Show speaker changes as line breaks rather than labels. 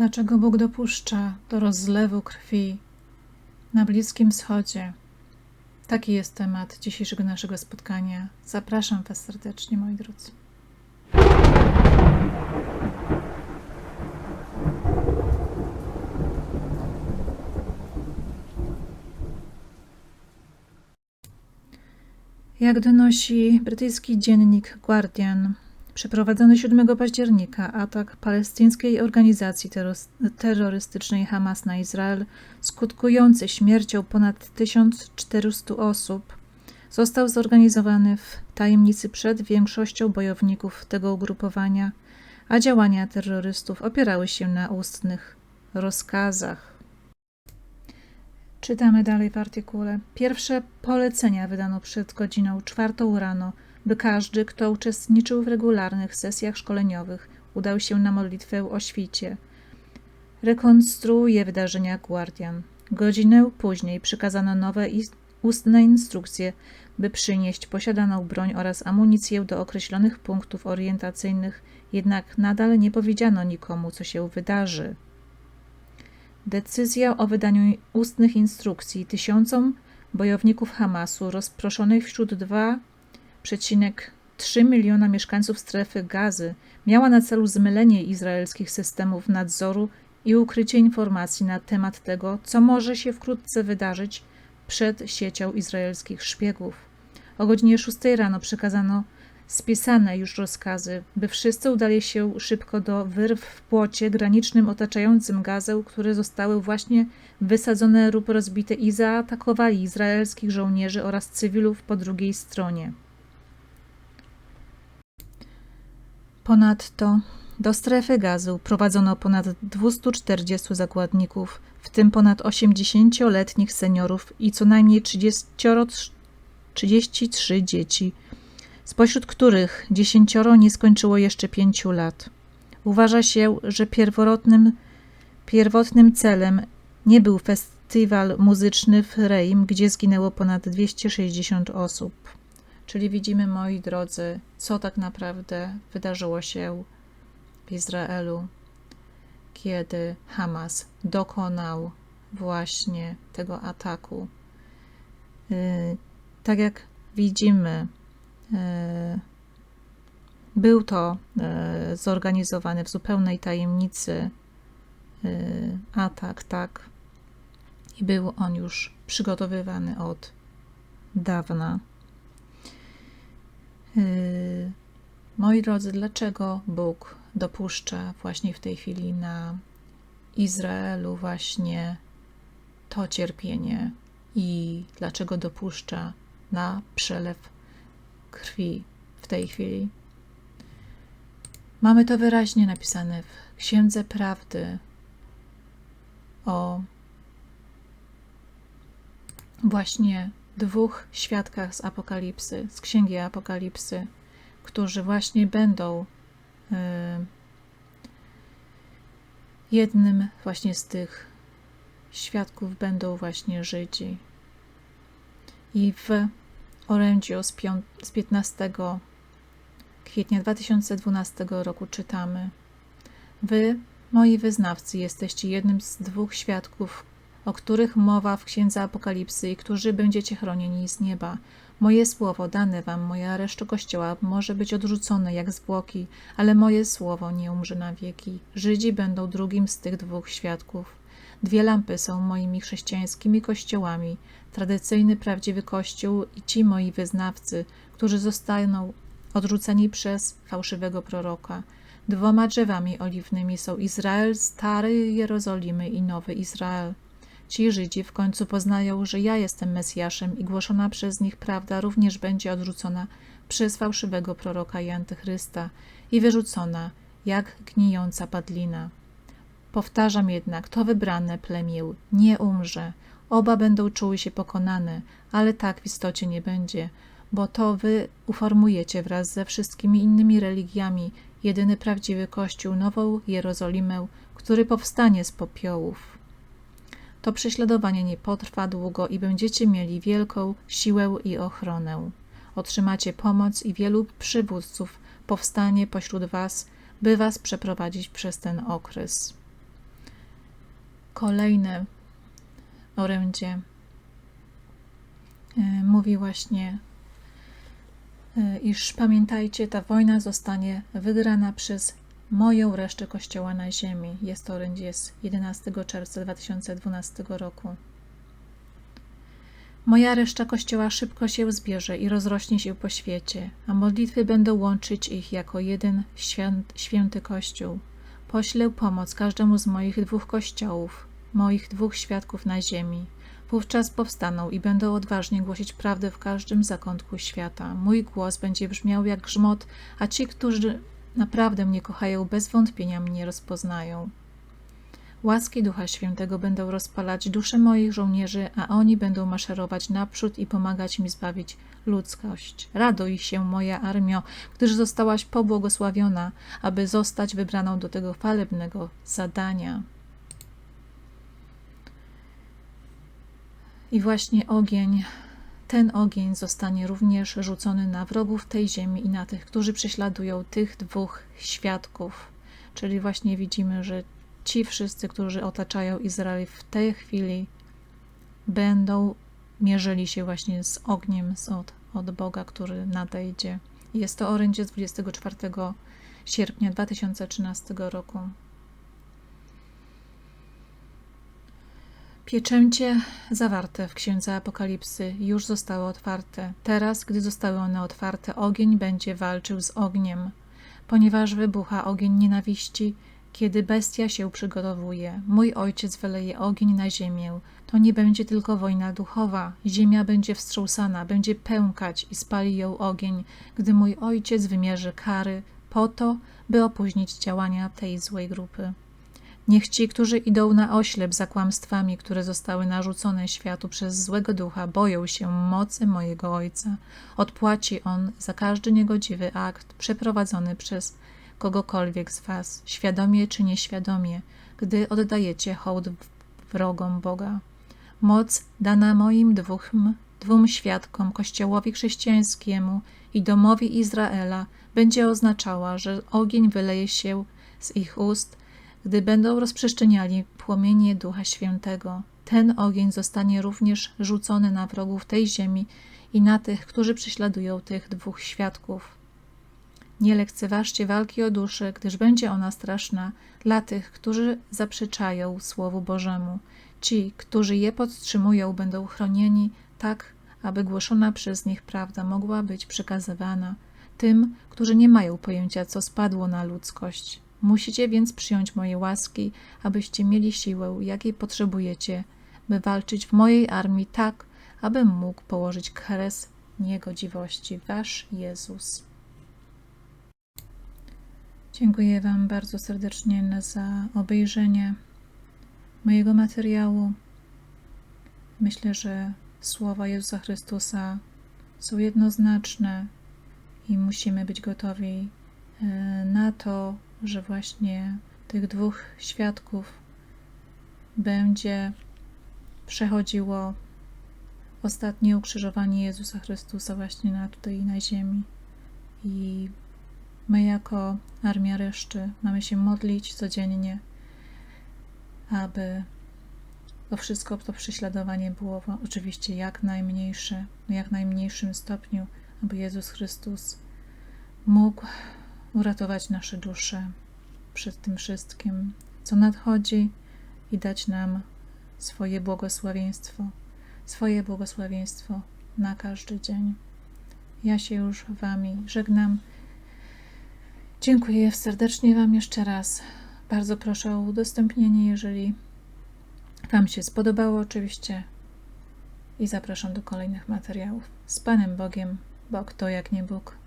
Dlaczego Bóg dopuszcza do rozlewu krwi na Bliskim Wschodzie? Taki jest temat dzisiejszego naszego spotkania. Zapraszam Was serdecznie, moi drodzy. Jak donosi brytyjski dziennik Guardian, przeprowadzony 7 października atak palestyńskiej organizacji terrorystycznej Hamas na Izrael, skutkujący śmiercią ponad 1400 osób, został zorganizowany w tajemnicy przed większością bojowników tego ugrupowania, a działania terrorystów opierały się na ustnych rozkazach. Czytamy dalej w artykule. Pierwsze polecenia wydano przed godziną czwartą rano, by każdy, kto uczestniczył w regularnych sesjach szkoleniowych, udał się na modlitwę o świcie. Rekonstruuje wydarzenia Guardian. Godzinę później przykazano nowe ustne instrukcje, by przynieść posiadaną broń oraz amunicję do określonych punktów orientacyjnych, jednak nadal nie powiedziano nikomu, co się wydarzy. Decyzja o wydaniu ustnych instrukcji tysiącom bojowników Hamasu rozproszonych wśród 2,3 miliona mieszkańców strefy gazy miała na celu zmylenie izraelskich systemów nadzoru i ukrycie informacji na temat tego, co może się wkrótce wydarzyć przed siecią izraelskich szpiegów. O godzinie 6 rano przekazano spisane już rozkazy, by wszyscy udali się szybko do wyrw w płocie granicznym otaczającym Gazę, które zostały właśnie wysadzone lub rozbite i zaatakowali izraelskich żołnierzy oraz cywilów po drugiej stronie. Ponadto do strefy gazu prowadzono ponad 240 zakładników, w tym ponad 80-letnich seniorów i co najmniej 30, 33 dzieci spośród których dziesięcioro nie skończyło jeszcze pięciu lat. Uważa się, że pierwotnym, celem nie był festiwal muzyczny w Reim, gdzie zginęło ponad 260 osób. Czyli widzimy, moi drodzy, co tak naprawdę wydarzyło się w Izraelu, kiedy Hamas dokonał właśnie tego ataku. Yy, tak jak widzimy, E, był to e, zorganizowany w zupełnej tajemnicy atak, tak. I był on już przygotowywany od dawna. Moi drodzy, dlaczego Bóg dopuszcza właśnie w tej chwili na Izraelu właśnie to cierpienie i dlaczego dopuszcza na przelew krwi w tej chwili. Mamy to wyraźnie napisane w Księdze Prawdy o właśnie dwóch świadkach z Apokalipsy, z Księgi Apokalipsy, którzy właśnie będą y, jednym właśnie z tych świadków będą właśnie Żydzi. I w orędziu z, z 15 kwietnia 2012 roku czytamy: Wy, moi wyznawcy, jesteście jednym z dwóch świadków, o których mowa w Księdze Apokalipsy i którzy będziecie chronieni z nieba. Moje słowo dane wam, moja reszta kościoła może być odrzucone jak zwłoki, ale moje słowo nie umrze na wieki. Żydzi będą drugim z tych dwóch świadków. Dwie lampy są moimi chrześcijańskimi kościołami, tradycyjny, prawdziwy kościół i ci moi wyznawcy, którzy zostaną odrzuceni przez fałszywego proroka. Dwoma drzewami oliwnymi są Izrael, stary Jerozolimy i nowy Izrael. Ci Żydzi w końcu poznają, że ja jestem Mesjaszem i głoszona przez nich prawda również będzie odrzucona przez fałszywego proroka i antychrysta i wyrzucona jak gnijąca padlina. Powtarzam jednak, to wybrane plemię nie umrze. Oba będą czuły się pokonane, ale tak w istocie nie będzie, bo to wy uformujecie wraz ze wszystkimi innymi religiami jedyny prawdziwy Kościół, nową Jerozolimę, który powstanie z popiołów. To prześladowanie nie potrwa długo i będziecie mieli wielką siłę i ochronę. Otrzymacie pomoc i wielu przywódców powstanie pośród was, by was przeprowadzić przez ten okres. kolejne orędzie e, mówi właśnie, e, iż pamiętajcie, ta wojna zostanie wygrana przez moją resztę Kościoła na ziemi. Jest to orędzie z 11 czerwca 2012 roku. Moja reszta Kościoła szybko się zbierze i rozrośnie się po świecie, a modlitwy będą łączyć ich jako jeden święt, święty Kościół. Poślę pomoc każdemu z moich dwóch kościołów, moich dwóch świadków na ziemi. Wówczas powstaną i będą odważnie głosić prawdę w każdym zakątku świata. Mój głos będzie brzmiał jak grzmot, a ci, którzy naprawdę mnie kochają, bez wątpienia mnie rozpoznają. Łaski Ducha Świętego będą rozpalać dusze moich żołnierzy, a oni będą maszerować naprzód i pomagać mi zbawić ludzkość. Raduj się, moja armio, gdyż zostałaś pobłogosławiona, aby zostać wybraną do tego chwalebnego zadania. I właśnie ogień, ten ogień zostanie również rzucony na wrogów tej ziemi i na tych, którzy prześladują tych dwóch świadków. Czyli właśnie widzimy, że ci wszyscy, którzy otaczają Izrael w tej chwili, będą mierzyli się właśnie z ogniem od, od Boga, który nadejdzie. Jest to orędzie z 24 sierpnia 2013 roku. Pieczęcie zawarte w Księdze Apokalipsy już zostały otwarte. Teraz, gdy zostały one otwarte, ogień będzie walczył z ogniem. Ponieważ wybucha ogień nienawiści, kiedy bestia się przygotowuje, mój ojciec wyleje ogień na ziemię. To nie będzie tylko wojna duchowa. Ziemia będzie wstrząsana, będzie pękać i spali ją ogień, gdy mój ojciec wymierzy kary po to, by opóźnić działania tej złej grupy. Niech ci, którzy idą na oślep za kłamstwami, które zostały narzucone światu przez złego ducha, boją się mocy mojego Ojca. Odpłaci on za każdy niegodziwy akt przeprowadzony przez kogokolwiek z was, świadomie czy nieświadomie, gdy oddajecie hołd wrogom Boga. Moc dana moim dwóm, dwóm świadkom, Kościołowi chrześcijańskiemu i domowi Izraela, będzie oznaczała, że ogień wyleje się z ich ust, gdy będą rozprzestrzeniali płomienie Ducha Świętego. Ten ogień zostanie również rzucony na wrogów tej ziemi i na tych, którzy prześladują tych dwóch świadków. Nie lekceważcie walki o duszę, gdyż będzie ona straszna dla tych, którzy zaprzeczają Słowu Bożemu. Ci, którzy je podtrzymują, będą chronieni tak, aby głoszona przez nich prawda mogła być przekazywana tym, którzy nie mają pojęcia, co spadło na ludzkość. Musicie więc przyjąć moje łaski, abyście mieli siłę, jakiej potrzebujecie, by walczyć w mojej armii tak, abym mógł położyć kres niegodziwości. Wasz Jezus. Dziękuję Wam bardzo serdecznie za obejrzenie mojego materiału. Myślę, że słowa Jezusa Chrystusa są jednoznaczne i musimy być gotowi e, na to, że właśnie tych dwóch świadków będzie przechodziło ostatnie ukrzyżowanie Jezusa Chrystusa właśnie na tutaj na ziemi. I My, jako armia reszty, mamy się modlić codziennie, aby to wszystko, to prześladowanie było oczywiście jak najmniejsze, jak najmniejszym stopniu, aby Jezus Chrystus mógł uratować nasze dusze przed tym wszystkim, co nadchodzi i dać nam swoje błogosławieństwo, swoje błogosławieństwo na każdy dzień. Ja się już Wami żegnam. Dziękuję serdecznie Wam jeszcze raz. Bardzo proszę o udostępnienie, jeżeli Wam się spodobało, oczywiście. I zapraszam do kolejnych materiałów. Z Panem Bogiem, bo kto jak nie Bóg.